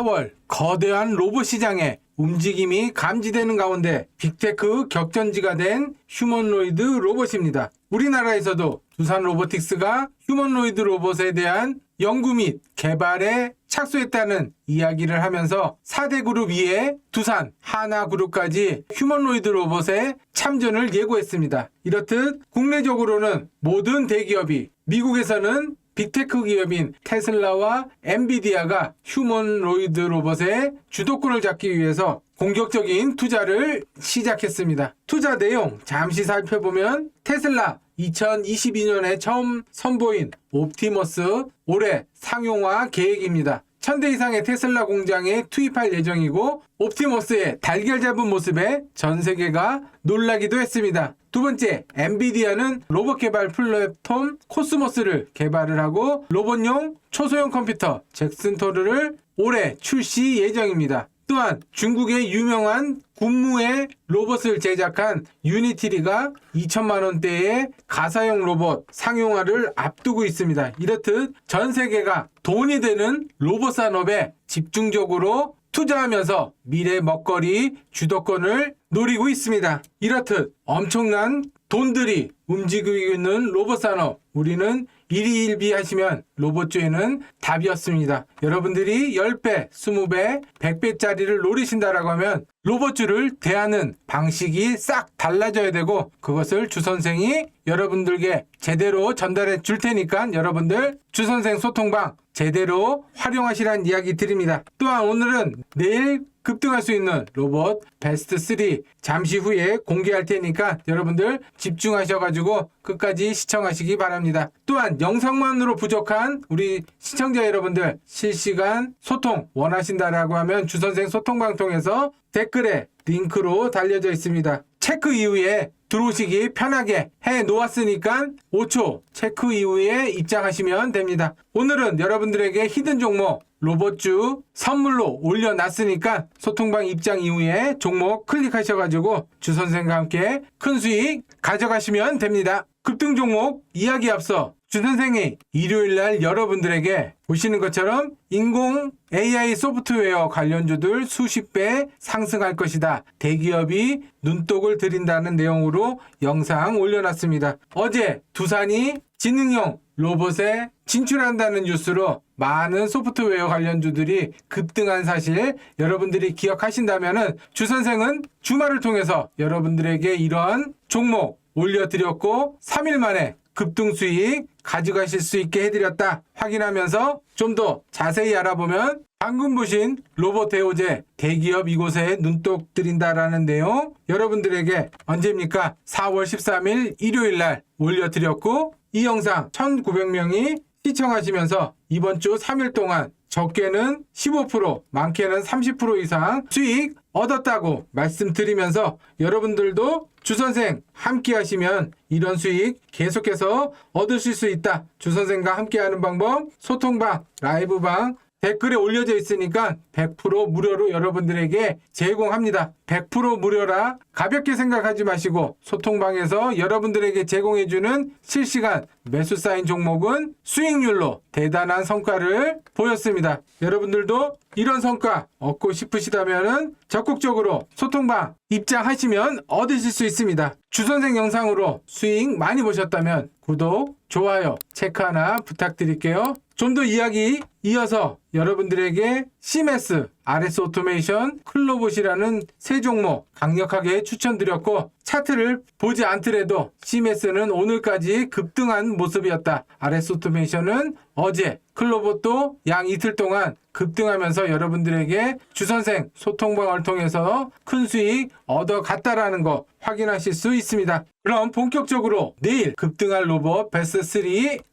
4월 거대한 로봇 시장에 움직임이 감지되는 가운데 빅테크 격전지가 된 휴머노이드 로봇입니다. 우리나라에서도 두산 로보틱스가 휴머노이드 로봇에 대한 연구 및 개발에 착수했다는 이야기를 하면서 4대 그룹 이에 두산, 하나 그룹까지 휴머노이드 로봇에 참전을 예고했습니다. 이렇듯 국내적으로는 모든 대기업이 미국에서는 빅테크 기업인 테슬라와 엔비디아가 휴머노이드 로봇의 주도권을 잡기 위해서 공격적인 투자를 시작했습니다. 투자 내용 잠시 살펴보면 테슬라 2022년에 처음 선보인 옵티머스 올해 상용화 계획입니다. 1000대 이상의 테슬라 공장에 투입할 예정이고 옵티머스의 달걀 잡은 모습에 전 세계가 놀라기도 했습니다. 두 번째, 엔비디아는 로봇 개발 플랫폼 코스모스를 개발을 하고 로봇용 초소형 컴퓨터 잭슨토르를 올해 출시 예정입니다. 또한 중국의 유명한 군무의 로봇을 제작한 유니티리가 2천만 원대의 가사용 로봇 상용화를 앞두고 있습니다. 이렇듯 전 세계가 돈이 되는 로봇 산업에 집중적으로 투자하면서 미래 먹거리 주도권을 노리고 있습니다. 이렇듯 엄청난 돈들이 움직이고 있는 로봇 산업 우리는 일희일비 하시면 로봇주에는 답이었습니다. 여러분들이 10배, 20배, 100배짜리를 노리신다라고 하면 로봇주를 대하는 방식이 싹 달라져야 되고 그것을 주 선생이 여러분들께 제대로 전달해 줄 테니까 여러분들 주 선생 소통방 제대로 활용하시라는 이야기 드립니다. 또한 오늘은 내일 급등할 수 있는 로봇 베스트 3 잠시 후에 공개할 테니까 여러분들 집중하셔가지고 끝까지 시청하시기 바랍니다. 또한 영상만으로 부족한 우리 시청자 여러분들 실시간 소통 원하신다라고 하면 주선생 소통방 통해서 댓글에 링크로 달려져 있습니다. 체크 이후에 들어오시기 편하게 해 놓았으니까 5초 체크 이후에 입장하시면 됩니다. 오늘은 여러분들에게 히든 종목 로봇주 선물로 올려놨으니까 소통방 입장 이후에 종목 클릭하셔가지고 주선생과 함께 큰 수익 가져가시면 됩니다. 급등 종목 이야기 앞서 주선생이 일요일 날 여러분들에게 보시는 것처럼 인공 AI 소프트웨어 관련주들 수십 배 상승할 것이다. 대기업이 눈독을 들인다는 내용으로 영상 올려놨습니다. 어제 두산이 지능형 로봇에 진출한다는 뉴스로 많은 소프트웨어 관련주들이 급등한 사실 여러분들이 기억하신다면은 주선생은 주말을 통해서 여러분들에게 이런 종목 올려드렸고 3일 만에 급등 수익 가져가실 수 있게 해드렸다 확인하면서 좀 더 자세히 알아보면 방금 보신 로봇 대오제 대기업 이곳에 눈독 들인다라는 내용 여러분들에게 언제입니까? 4월 13일 일요일 날 올려드렸고 이 영상 1900명이 시청하시면서 이번 주 3일 동안 적게는 15% 많게는 30% 이상 수익 얻었다고 말씀드리면서 여러분들도 주선생 함께 하시면 이런 수익 계속해서 얻으실 수 있다. 주선생과 함께 하는 방법 소통방, 라이브방 댓글에 올려져 있으니까 100% 무료로 여러분들에게 제공합니다. 100% 무료라 가볍게 생각하지 마시고 소통방에서 여러분들에게 제공해주는 실시간 매수 사인 종목은 수익률로 대단한 성과를 보였습니다. 여러분들도 이런 성과 얻고 싶으시다면 적극적으로 소통방 입장하시면 얻으실 수 있습니다. 주선생 영상으로 수익 많이 보셨다면 구독, 좋아요, 체크 하나 부탁드릴게요. 좀 더 이야기 이어서 여러분들에게 CMS, RS 오토메이션, 클로봇이라는 세 종목 강력하게 추천드렸고 차트를 보지 않더라도 CMS는 오늘까지 급등한 모습이었다. RS 오토메이션은 어제 클로봇도 양 이틀 동안 급등하면서 여러분들에게 주선생 소통방을 통해서 큰 수익 얻어갔다라는 거 확인하실 수 있습니다. 그럼 본격적으로 내일 급등할 로봇 베스트 3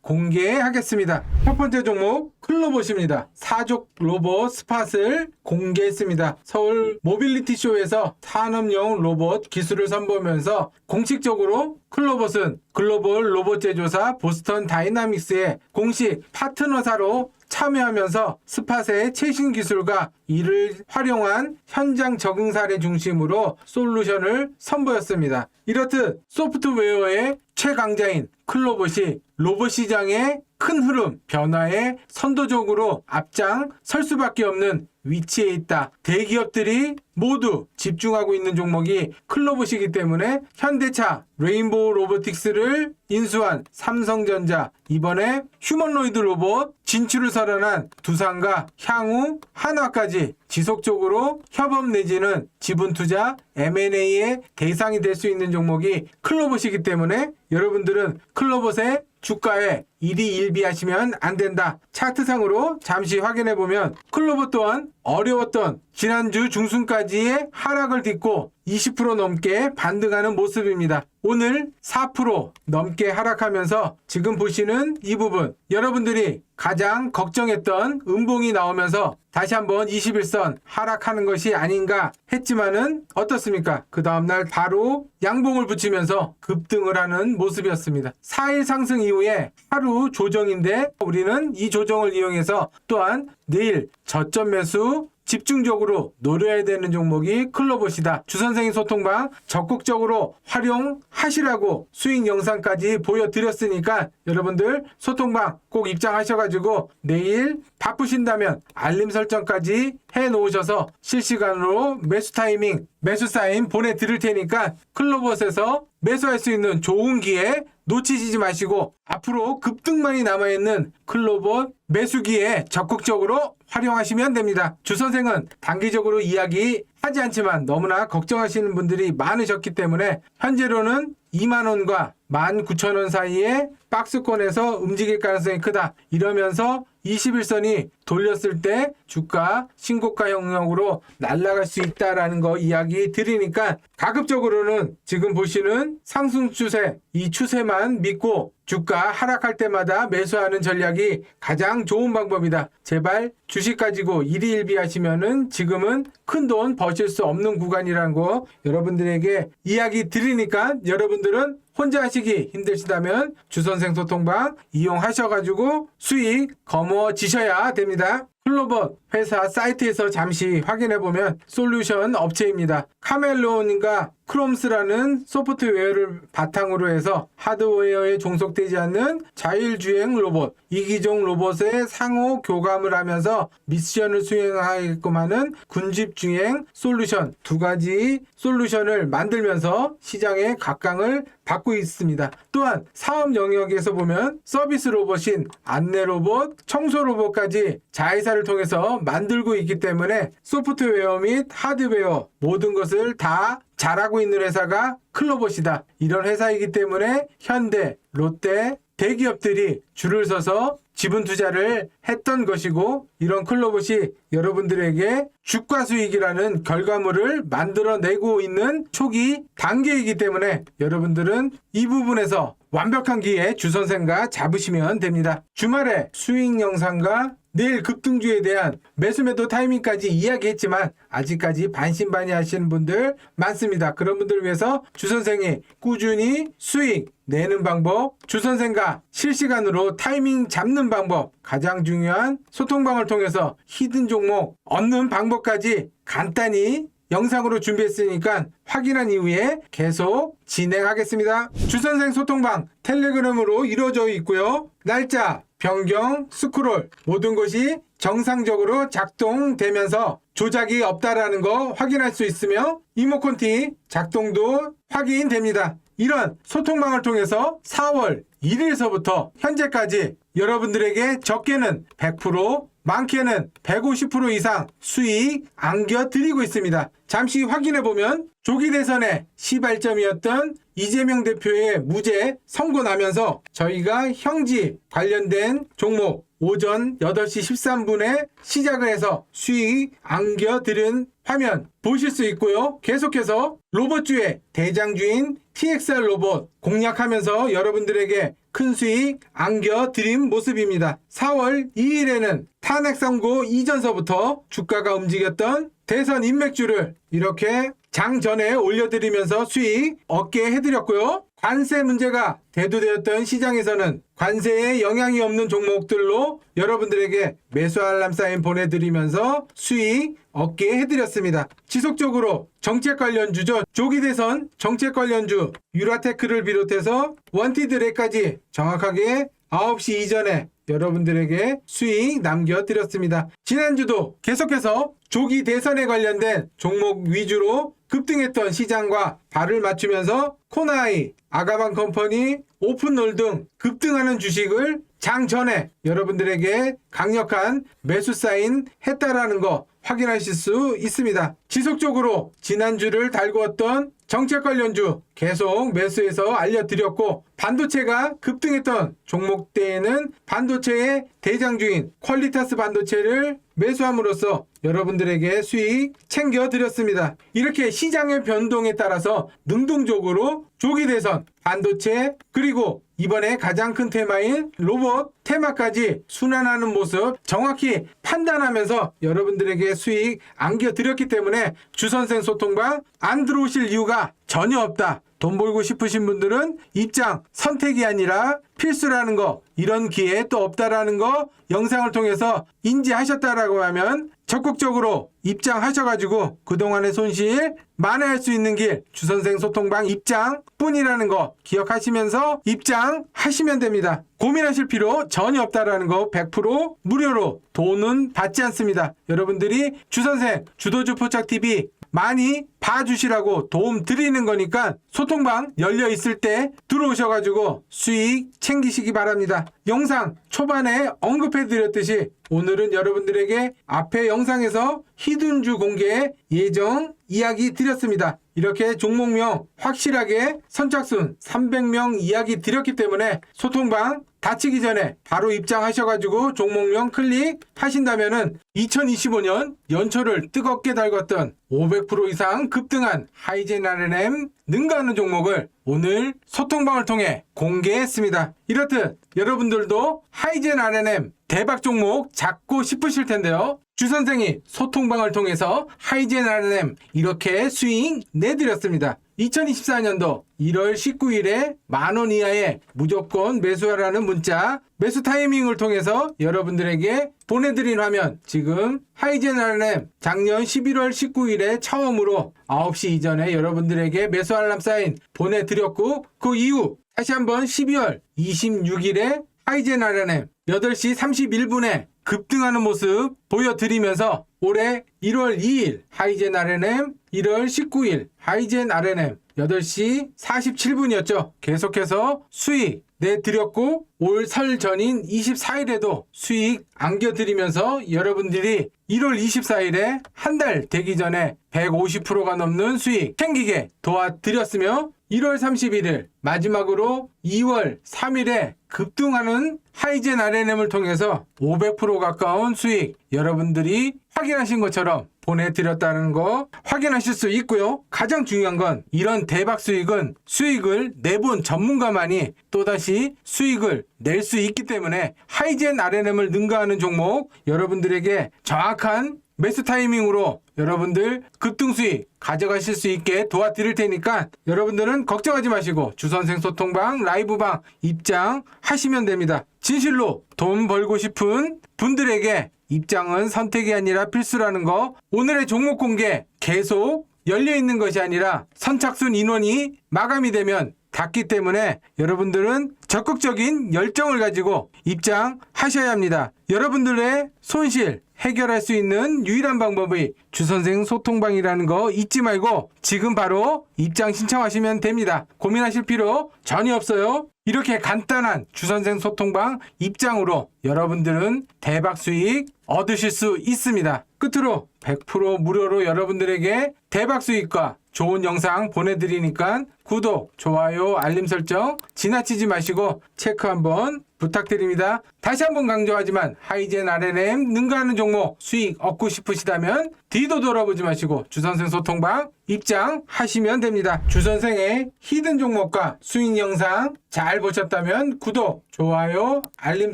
공개하겠습니다. 첫 번째 종목 클로봇입니다. 사족 로봇 스팟을 공개했습니다. 서울 모빌리티 쇼에서 산업용 로봇 기술을 선보이면서 공식적으로 클로봇은 글로벌 로봇 제조사 보스턴 다이나믹스의 공식 파트너사로 참여하면서 스팟의 최신 기술과 이를 활용한 현장 적응 사례 중심으로 솔루션을 선보였습니다. 이렇듯 소프트웨어의 최강자인 클로봇이 로봇 시장에 큰 흐름, 변화에 선도적으로 앞장 설 수밖에 없는 위치에 있다. 대기업들이 모두 집중하고 있는 종목이 클로봇이기 때문에 현대차, 레인보우 로보틱스를 인수한 삼성전자, 이번에 휴머노이드 로봇 진출을 선언한 두산과 향후, 한화까지 지속적으로 협업 내지는 지분 투자, M&A의 대상이 될 수 있는 종목이 클로봇이기 때문에 여러분들은 클로봇의 주가에 일희일비하시면 안 된다. 차트상으로 잠시 확인해 보면 클로버 또한 어려웠던 지난주 중순까지의 하락을 딛고 20% 넘게 반등하는 모습입니다. 오늘 4% 넘게 하락하면서 지금 보시는 이 부분 여러분들이 가장 걱정했던 음봉이 나오면서 다시 한번 21선 하락하는 것이 아닌가 했지만은 어떻습니까? 그 다음날 바로 양봉을 붙이면서 급등을 하는 모습이었습니다. 4일 상승 이후에 하루 조정인데 우리는 이 조정을 이용해서 또한 내일 저점 매수 집중적으로 노려야 되는 종목이 클로봇이다. 주선생님 소통방 적극적으로 활용하시라고 수익 영상까지 보여드렸으니까 여러분들 소통방 꼭 입장하셔가지고 내일 바쁘신다면 알림 설정까지 해 놓으셔서 실시간으로 매수 타이밍, 매수 사인 보내드릴 테니까 클로봇에서 매수할 수 있는 좋은 기회 놓치지 마시고 앞으로 급등만이 남아있는 클로봇 매수기에 적극적으로 활용하시면 됩니다. 주선생은 단기적으로 이야기 하지 않지만 너무나 걱정하시는 분들이 많으셨기 때문에 현재로는 2만원과 19,000원 사이에 박스권에서 움직일 가능성이 크다. 이러면서 21선이 돌렸을 때 주가 신고가 영역으로 날아갈 수 있다라는 거 이야기 드리니까 가급적으로는 지금 보시는 상승 추세 이 추세만 믿고 주가 하락할 때마다 매수하는 전략이 가장 좋은 방법이다. 제발 주식 가지고 일희일비 하시면은 지금은 큰 돈 버실 수 없는 구간이라는 거 여러분들에게 이야기 드리니까 여러분들은 혼자 하시기 힘드시다면 주선생 소통방 이용하셔가지고 수익 거머쥐셔야 됩니다. 클로버 회사 사이트에서 잠시 확인해 보면 솔루션 업체입니다. 카멜론과 크롬스라는 소프트웨어를 바탕으로 해서 하드웨어에 종속되지 않는 자율주행 로봇, 이기종 로봇의 상호 교감을 하면서 미션을 수행하게끔 하는 군집주행 솔루션 두 가지 솔루션을 만들면서 시장의 각광을 받고 있습니다. 또한 사업 영역에서 보면 서비스 로봇인 안내 로봇, 청소 로봇까지 자회사를 통해서 만들고 있기 때문에 소프트웨어 및 하드웨어 모든 것을 다 잘하고 있는 회사가 클로봇이다. 이런 회사이기 때문에 현대, 롯데, 대기업들이 줄을 서서 지분 투자를 했던 것이고 이런 클로봇이 여러분들에게 주가 수익이라는 결과물을 만들어내고 있는 초기 단계이기 때문에 여러분들은 이 부분에서 완벽한 기회 주선생과 잡으시면 됩니다. 주말에 수익 영상과 내일 급등주에 대한 매수매도 타이밍까지 이야기했지만 아직까지 반신반의 하시는 분들 많습니다. 그런 분들을 위해서 주선생이 꾸준히 수익 내는 방법, 주선생과 실시간으로 타이밍 잡는 방법, 가장 중요한 소통방을 통해서 히든 종목 얻는 방법까지 간단히 영상으로 준비했으니까 확인한 이후에 계속 진행하겠습니다. 주선생 소통방 텔레그램으로 이루어져 있고요. 날짜, 변경, 스크롤 모든 것이 정상적으로 작동되면서 조작이 없다라는 거 확인할 수 있으며 이모콘티 작동도 확인됩니다. 이런 소통방을 통해서 4월 1일서부터 현재까지 여러분들에게 적게는 100% 많게는 150% 이상 수익 안겨드리고 있습니다. 잠시 확인해 보면 조기 대선의 시발점이었던 이재명 대표의 무죄 선고 나면서 저희가 형지 관련된 종목 오전 8시 13분에 시작을 해서 수익 안겨드린 화면 보실 수 있고요. 계속해서 로봇주의 대장주인 TXR 로봇 공략하면서 여러분들에게 큰 수익 안겨드린 모습입니다. 4월 2일에는 탄핵 선고 이전서부터 주가가 움직였던 대선 인맥주를 이렇게 장 전에 올려드리면서 수익 얻게 해드렸고요. 관세 문제가 대두되었던 시장에서는 관세에 영향이 없는 종목들로 여러분들에게 매수 알람 사인 보내드리면서 수익 얻게 해드렸습니다. 지속적으로 정책 관련주죠. 조기 대선 정책 관련주 유라테크를 비롯해서 원티드레까지 정확하게 9시 이전에 여러분들에게 수익 남겨드렸습니다. 지난주도 계속해서 조기 대선에 관련된 종목 위주로 급등했던 시장과 발을 맞추면서 코나이, 아가방 컴퍼니, 오픈롤 등 급등하는 주식을 장 전에 여러분들에게 강력한 매수 사인 했다라는 거 확인하실 수 있습니다. 지속적으로 지난주를 달구었던 정책 관련주 계속 매수해서 알려드렸고 반도체가 급등했던 종목대에는 반도체의 대장주인 퀄리타스 반도체를 매수함으로써 여러분들에게 수익 챙겨드렸습니다. 이렇게 시장의 변동에 따라서 능동적으로 조기 대선, 반도체, 그리고 이번에 가장 큰 테마인 로봇 테마까지 순환하는 모습 정확히 판단하면서 여러분들에게 수익 안겨드렸기 때문에 주선생 소통방 안 들어오실 이유가 전혀 없다. 돈 벌고 싶으신 분들은 입장 선택이 아니라 필수라는 거 이런 기회 또 없다라는 거 영상을 통해서 인지하셨다라고 하면 적극적으로 입장하셔가지고 그동안의 손실 만회할 수 있는 길 주선생 소통방 입장 뿐이라는 거 기억하시면서 입장하시면 됩니다. 고민하실 필요 전혀 없다라는 거 100% 무료로 돈은 받지 않습니다. 여러분들이 주선생 주도주 포착TV 많이 봐주시라고 도움 드리는 거니까 소통방 열려 있을 때 들어오셔가지고 수익 챙기시기 바랍니다. 영상 초반에 언급해 드렸듯이 오늘은 여러분들에게 앞에 영상에서 히든주 공개 예정 이야기 드렸습니다. 이렇게 종목명 확실하게 선착순 300명 이야기 드렸기 때문에 소통방 다치기 전에 바로 입장하셔가지고 종목명 클릭하신다면은 2025년 연초를 뜨겁게 달궜던 500% 이상 급등한 하이젠 RNM 능가하는 종목을 오늘 소통방을 통해 공개했습니다. 이렇듯 여러분들도 하이젠 RNM 대박 종목 잡고 싶으실 텐데요. 주 선생이 소통방을 통해서 하이젠 RNM 이렇게 수익 내드렸습니다. 2024년도 1월 19일에 만원 이하의 무조건 매수하라는 문자 매수 타이밍을 통해서 여러분들에게 보내드린 화면 지금 하이젠 RNM 작년 11월 19일에 처음으로 9시 이전에 여러분들에게 매수 알람 사인 보내드렸고 그 이후 다시 한번 12월 26일에 하이젠 RNM 8시 31분에 급등하는 모습 보여드리면서 올해 1월 2일 하이젠 RNM 1월 19일 하이젠 RNM 8시 47분이었죠. 계속해서 수익 내드렸고 올 설 전인 24일에도 수익 안겨드리면서 여러분들이 1월 24일에 한 달 되기 전에 150%가 넘는 수익 챙기게 도와드렸으며 1월 31일 마지막으로 2월 3일에 급등하는 하이젠 RNM을 통해서 500% 가까운 수익 여러분들이 확인하신 것처럼 보내드렸다는 거 확인하실 수 있고요. 가장 중요한 건 이런 대박 수익은 수익을 내본 전문가만이 또다시 수익을 낼 수 있기 때문에 하이젠 RNM을 능가하는 종목 여러분들에게 정확한 매수 타이밍으로 여러분들 급등 수익 가져가실 수 있게 도와드릴 테니까 여러분들은 걱정하지 마시고 주선생 소통방 라이브방 입장하시면 됩니다. 진실로 돈 벌고 싶은 분들에게 입장은 선택이 아니라 필수라는 거 오늘의 종목 공개 계속 열려 있는 것이 아니라 선착순 인원이 마감이 되면 닫기 때문에 여러분들은 적극적인 열정을 가지고 입장하셔야 합니다. 여러분들의 손실 해결할 수 있는 유일한 방법이 주선생 소통방이라는 거 잊지 말고 지금 바로 입장 신청하시면 됩니다. 고민하실 필요 전혀 없어요. 이렇게 간단한 주선생 소통방 입장으로 여러분들은 대박 수익 얻으실 수 있습니다. 끝으로 100% 무료로 여러분들에게 대박 수익과 좋은 영상 보내드리니까 구독, 좋아요, 알림 설정 지나치지 마시고 체크 한번 부탁드립니다. 다시 한번 강조하지만 하이젠 RNM 능가하는 종목 수익 얻고 싶으시다면 뒤도 돌아보지 마시고 주선생 소통방 입장하시면 됩니다. 주선생의 히든 종목과 수익 영상 잘 보셨다면 구독, 좋아요, 알림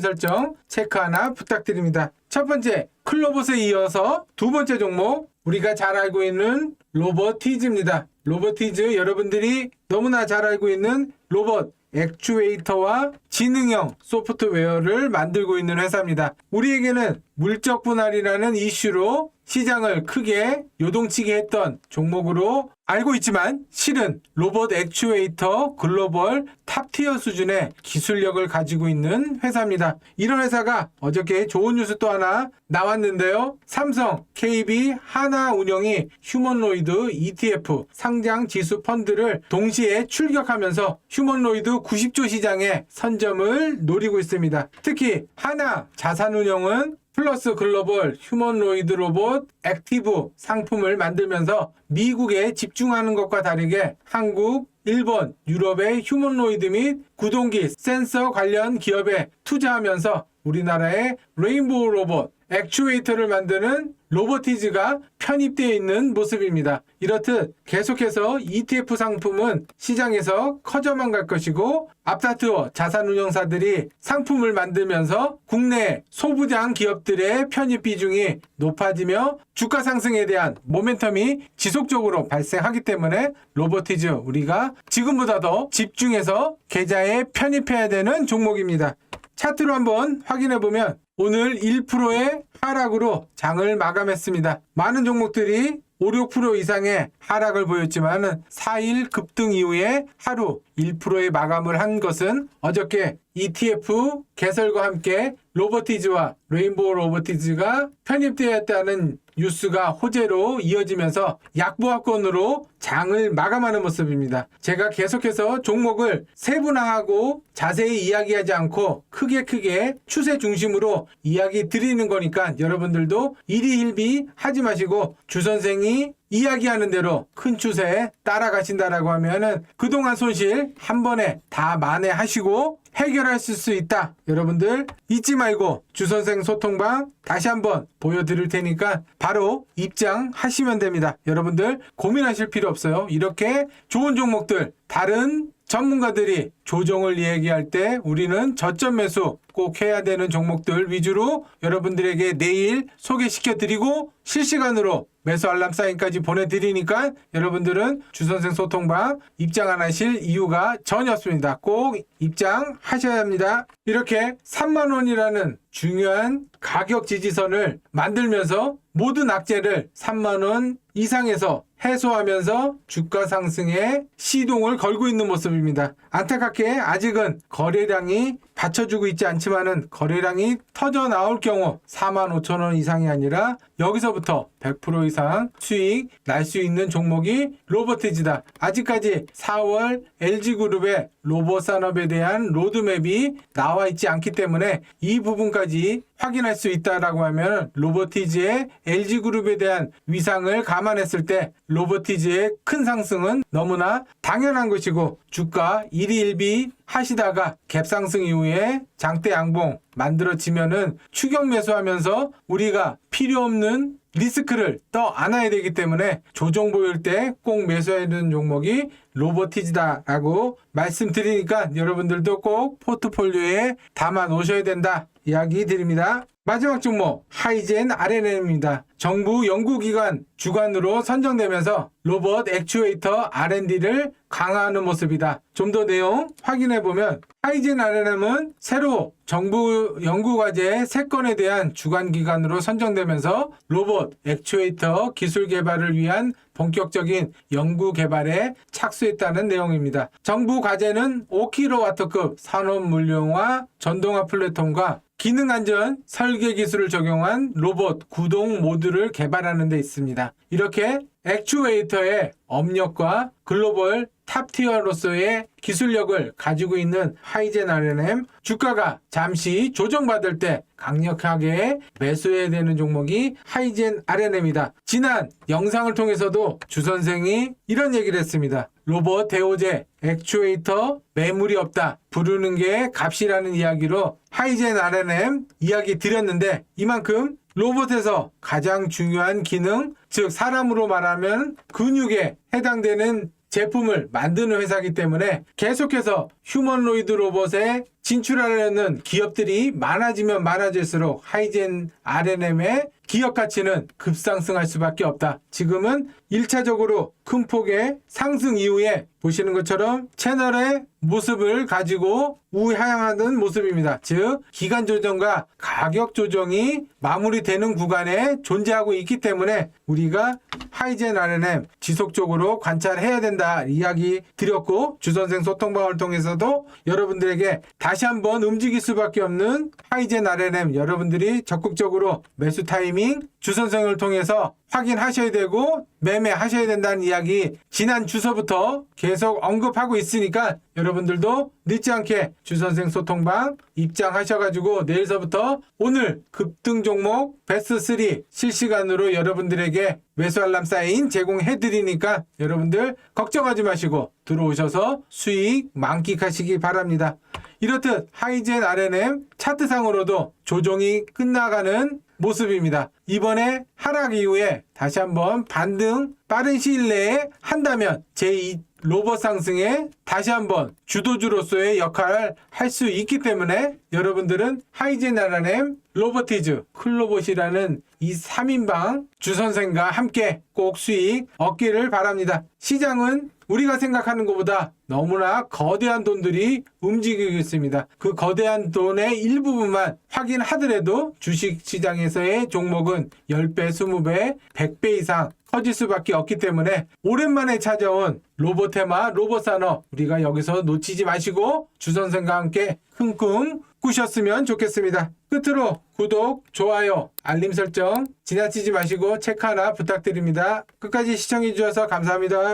설정 체크 하나 부탁드립니다. 첫 번째 클로봇에 이어서 두 번째 종목 우리가 잘 알고 있는 로버티즈입니다. 로버티즈 여러분들이 너무나 잘 알고 있는 로봇 액추에이터와 지능형 소프트웨어를 만들고 있는 회사입니다. 우리에게는 물적 분할이라는 이슈로 시장을 크게 요동치게 했던 종목으로 알고 있지만 실은 로봇 액추에이터 글로벌 탑티어 수준의 기술력을 가지고 있는 회사입니다. 이런 회사가 어저께 좋은 뉴스 또 하나 나왔는데요. 삼성, KB, 하나 운영이 휴먼로이드 ETF 상장 지수 펀드를 동시에 출격하면서 휴먼로이드 90조 시장에 선점을 노리고 있습니다. 특히 하나 자산운용은 플러스 글로벌 휴먼로이드 로봇 액티브 상품을 만들면서 미국에 집중하는 것과 다르게 한국, 일본, 유럽의 휴먼로이드 및 구동기 센서 관련 기업에 투자하면서 우리나라의 레인보우 로봇 액추에이터를 만드는 로보티즈가 편입되어 있는 모습입니다. 이렇듯 계속해서 ETF 상품은 시장에서 커져만 갈 것이고 앞다투어 자산운용사들이 상품을 만들면서 국내 소부장 기업들의 편입 비중이 높아지며 주가 상승에 대한 모멘텀이 지속적으로 발생하기 때문에 로보티즈 우리가 지금보다 더 집중해서 계좌에 편입해야 되는 종목입니다. 차트로 한번 확인해 보면 오늘 1%의 하락으로 장을 마감했습니다. 많은 종목들이 5, 6% 이상의 하락을 보였지만 4일 급등 이후에 하루 1%의 마감을 한 것은 어저께 ETF 개설과 함께 로보티즈와 레인보우 로보티즈가 편입되었다는 뉴스가 호재로 이어지면서 약보합권으로 장을 마감하는 모습입니다. 제가 계속해서 종목을 세분화하고 자세히 이야기하지 않고 크게 크게 추세 중심으로 이야기 드리는 거니까 여러분들도 일희일비 하지 마시고 주 선생이 이야기하는 대로 큰 추세에 따라가신다라고 하면은 그동안 손실 한 번에 다 만회하시고 해결하실 수 있다. 여러분들 잊지 말고 주선생 소통방 다시 한번 보여드릴 테니까 바로 입장하시면 됩니다. 여러분들 고민하실 필요 없어요. 이렇게 좋은 종목들 다른 전문가들이 조정을 얘기할 때 우리는 저점 매수 꼭 해야 되는 종목들 위주로 여러분들에게 내일 소개시켜 드리고 실시간으로 매수 알람 사인까지 보내드리니까 여러분들은 주선생 소통방 입장 안 하실 이유가 전혀 없습니다. 꼭 입장하셔야 합니다. 이렇게 3만원이라는 중요한 가격 지지선을 만들면서 모든 악재를 3만원 이상에서 해소하면서 주가 상승에 시동을 걸고 있는 모습입니다. 안타깝게 아직은 거래량이 받쳐주고 있지 않지만은 거래량이 터져 나올 경우 4만 5천 원 이상이 아니라 여기서부터 100% 이상 수익 날 수 있는 종목이 로보티즈다. 아직까지 4월 LG그룹의 로봇 산업에 대한 로드맵이 나와 있지 않기 때문에 이 부분까지 확인할 수 있다라고 하면 로보티즈의 LG그룹에 대한 위상을 감안했을 때 로보티즈의 큰 상승은 너무나 당연한 것이고 주가 1위 1비 하시다가 갭상승 이후에 장대 양봉 만들어지면은 추격 매수하면서 우리가 필요 없는 리스크를 떠 안아야 되기 때문에 조정 보일 때 꼭 매수해야 되는 종목이 로보티즈다라고 말씀드리니까 여러분들도 꼭 포트폴리오에 담아 놓으셔야 된다 이야기 드립니다. 마지막 종목 하이젠 RNM입니다. 정부 연구기관 주관으로 선정되면서 로봇 액추에이터 R&D를 강화하는 모습이다. 좀 더 내용 확인해 보면 하이젠 RNM은 새로 정부 연구과제 3건에 대한 주관기관으로 선정되면서 로봇 액추에이터 기술 개발을 위한 본격적인 연구 개발에 착수했다는 내용입니다. 정부 과제는 5kW급 산업 물용화 전동화 플랫폼과 기능 안전 설계 기술을 적용한 로봇 구동 모듈을 개발하는 데 있습니다. 이렇게 액추에이터의 업력과 글로벌 탑티어로서의 기술력을 가지고 있는 하이젠 R&M 주가가 잠시 조정받을 때 강력하게 매수해야 되는 종목이 하이젠 R&M이다. 지난 영상을 통해서도 주 선생이 이런 얘기를 했습니다. 로봇 대오제 액추에이터 매물이 없다. 부르는 게 값이라는 이야기로 하이젠 R&M 이야기 드렸는데 이만큼 로봇에서 가장 중요한 기능, 즉 사람으로 말하면 근육에 해당되는 제품을 만드는 회사이기 때문에 계속해서 휴먼로이드 로봇에 진출하려는 기업들이 많아지면 많아질수록 하이젠 R&M의 기업 가치는 급상승할 수밖에 없다. 지금은 1차적으로 큰 폭의 상승 이후에 보시는 것처럼 채널의 모습을 가지고 우향하는 모습입니다. 즉, 기간 조정과 가격 조정이 마무리되는 구간에 존재하고 있기 때문에 우리가 하이젠 RNM 지속적으로 관찰해야 된다 이야기 드렸고 주선생 소통방을 통해서도 여러분들에게 다시 한번 움직일 수밖에 없는 하이젠 RNM 여러분들이 적극적으로 매수 타이 밍 주선생을 통해서 확인하셔야 되고 매매하셔야 된다는 이야기 지난 주서부터 계속 언급하고 있으니까 여러분들도 늦지 않게 주선생 소통방 입장하셔가지고 내일서부터 오늘 급등 종목 베스트 3 실시간으로 여러분들에게 매수 알람 사인 제공해 드리니까 여러분들 걱정하지 마시고 들어오셔서 수익 만끽하시기 바랍니다. 이렇듯 하이젠 RNM 차트상으로도 조정이 끝나가는 모습입니다. 이번에 하락 이후에 다시 한번 반등 빠른 시일 내에 한다면 제2 로봇 상승에 다시 한번 주도주로서의 역할을 할 수 있기 때문에 여러분들은 하이젠 RNM 로보티즈 클로봇이라는 이 3인방 주선생과 함께 꼭 수익 얻기를 바랍니다. 시장은 우리가 생각하는 것보다 너무나 거대한 돈들이 움직이고 있습니다. 그 거대한 돈의 일부분만 확인하더라도 주식 시장에서의 종목은 10배, 20배, 100배 이상 커질 수밖에 없기 때문에 오랜만에 찾아온 로봇 테마 로봇 산업 우리가 여기서 놓치지 마시고 주선생과 함께 흥꿈 꾸셨으면 좋겠습니다. 끝으로 구독, 좋아요, 알림 설정 지나치지 마시고 체크 하나 부탁드립니다. 끝까지 시청해 주셔서 감사합니다.